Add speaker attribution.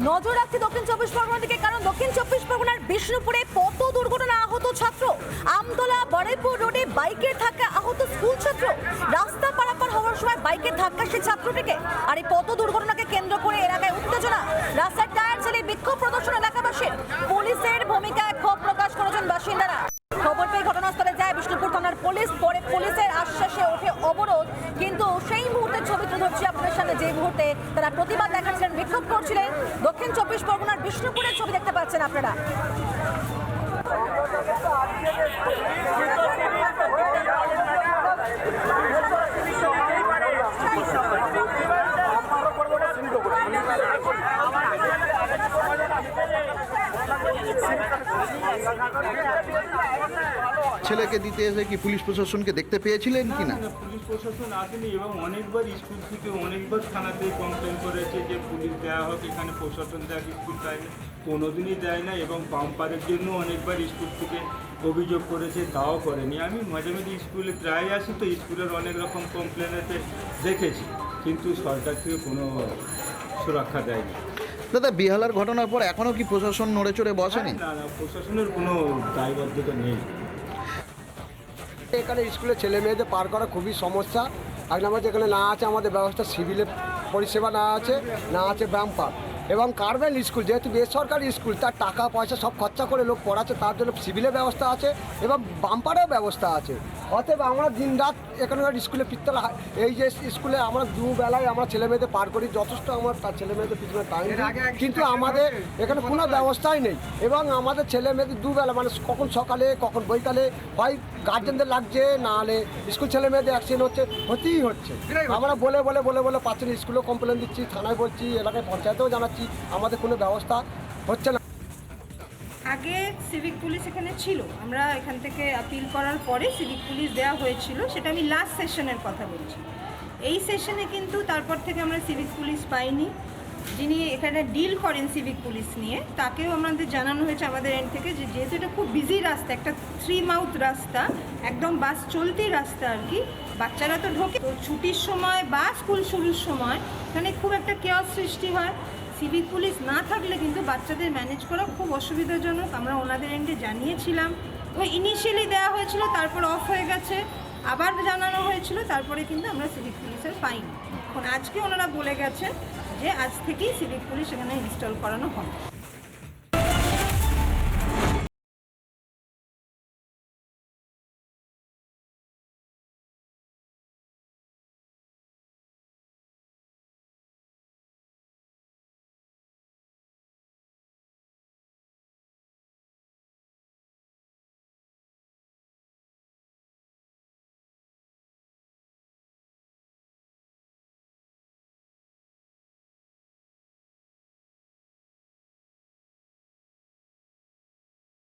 Speaker 1: নজর রাখছি দক্ষিণ চব্বিশ পরগনার দিকে, কারণ দক্ষিণ চব্বিশ পরগনার বিষ্ণুপুরে পথ দুর্ঘটনা আহত ছাত্র? আমতলা বারেপুর রোডে বাইকের ধাক্কা আহত স্কুল ছাত্র। রাস্তা পারাপার হওয়ার সময় বাইকের ধাক্কা সে ছাত্রটিকে। আর এই পথ দুর্ঘটনাকে কেন্দ্র করে এলাকায় উত্তেজনা। রাস্তার টায়ার ছেলে বিক্ষোভ প্রদর্শন এলাকাবাসীর। পুলিশের ভূমিকায় ক্ষোভ প্রকাশ করেছেন বাসিন্দারা। খবর পেয়ে ঘটনাস্থলে যায় বিষ্ণুপুর থানার পুলিশ। পরে পুলিশের আশ্বাসে ওঠে অবরোধ। কিন্তু সেই মুহূর্তে ছবি তুলে ধরছি আপনাদের সামনে। যে মুহূর্তে তারা প্রতিবাদ দেখাচ্ছিলেন বিক্ষোভ করছিলেন দক্ষিণ চব্বিশ পরগনার বিষ্ণুপুরের ছবি দেখতে পাচ্ছেন আপনারা।
Speaker 2: ছেলেকে দিতে এসে কি পুলিশ প্রশাসনকে দেখতে পেয়েছিলেন কি না?
Speaker 3: পুলিশ প্রশাসন আসেনি এবং অনেকবার স্কুল থেকে অনেকবার থানাতে কমপ্লেন করেছে যে পুলিশ দেওয়া হোক, এখানে প্রশাসন দেয় স্কুল দেয় না। কোনোদিনই দেয় না এবং বাম্পারের জন্য অনেকবার স্কুল থেকে অভিযোগ করেছে, তাও করেনি। আমি মাঝে মাঝে স্কুলে প্রায় আসি তো স্কুলের অনেক রকম কমপ্লেনেতে দেখেছি। কিন্তু সরকার থেকে কোনো সুরক্ষা দেয়নি।
Speaker 2: দাদা বিহালার ঘটনার পর এখনও কি প্রশাসন নড়ে চড়ে বসেনি
Speaker 3: না না প্রশাসনের কোনো দায়বদ্ধতা নেই।
Speaker 4: এখানে স্কুলে ছেলে মেয়েদের পার করা খুবই সমস্যা। এক নম্বর যেখানে না আছে আমাদের ব্যবস্থা সিভিলের পরিষেবা না আছে না আছে ব্যাম্পার এবং কারবেন স্কুল যেহেতু বেসরকারি স্কুল তার টাকা পয়সা সব খরচা করে লোক পড়াচ্ছে তার জন্য সিভিলের ব্যবস্থা আছে এবং বাম্পারের ব্যবস্থা আছে। অতএব আমরা দিন রাত এখানকার স্কুলে পিত্তলা এই যে স্কুলে আমরা দুবেলায় আমরা ছেলে মেয়েদের পার করি যথেষ্ট আমার তার ছেলে মেয়েদের পিছনে টাইম কিন্তু আমাদের এখানে কোনো ব্যবস্থাই নেই। এবং আমাদের ছেলে মেয়েদের দুবেলা মানে কখন সকালে কখন বৈকালে হয় গার্জেনদের লাগছে না হলে স্কুল ছেলে মেয়েদের অ্যাক্সিডেন্ট হচ্ছে হতেই হচ্ছে। আমরা বলে বলে বলে বলে পাচ্ছি না। স্কুলেও কমপ্লেন দিচ্ছি থানায় বলছি এলাকায় পঞ্চায়েতেও জানাচ্ছি। আমাদের কোনো ব্যবস্থা হচ্ছে না।
Speaker 5: আগে সিভিক পুলিশ এখানে ছিল। আমরা এখান থেকে আপিল করার পরে সিভিক পুলিশ দেওয়া হয়েছিল, সেটা আমি লাস্ট সেশনের কথা বলছি। এই সেশনে কিন্তু তারপর থেকে আমরা সিভিক পুলিশ পাইনি। যিনি এখানে ডিল করেন সিভিক পুলিশ নিয়ে, তাকেও আমাদের জানানো হয়েছে আমাদের এন্ড থেকে যে যেহেতু এটা খুব বিজি রাস্তা, একটা থ্রি মাউথ রাস্তা, একদম বাস চলতি রাস্তা আর কি, বাচ্চারা তো ঢোকে। তো ছুটির সময় বা স্কুল শুরুর সময় এখানে খুব একটা কেয়ার সৃষ্টি হয়। সিভিক পুলিশ না থাকলে কিন্তু বাচ্চাদের ম্যানেজ করা খুব অসুবিধাজনক। আমরা ওনাদের এন্ডে জানিয়েছিলাম। ওই ইনিশিয়ালি দেওয়া হয়েছিল, তারপর অফ হয়ে গেছে। আবার জানানো হয়েছিল, তারপরে কিন্তু আমরা সিভিক পুলিশের পাইনি। এখন আজকে ওনারা বলে গেছেন যে আজ থেকেই সিভিক পুলিশ এখানে ইনস্টল করানো হবে।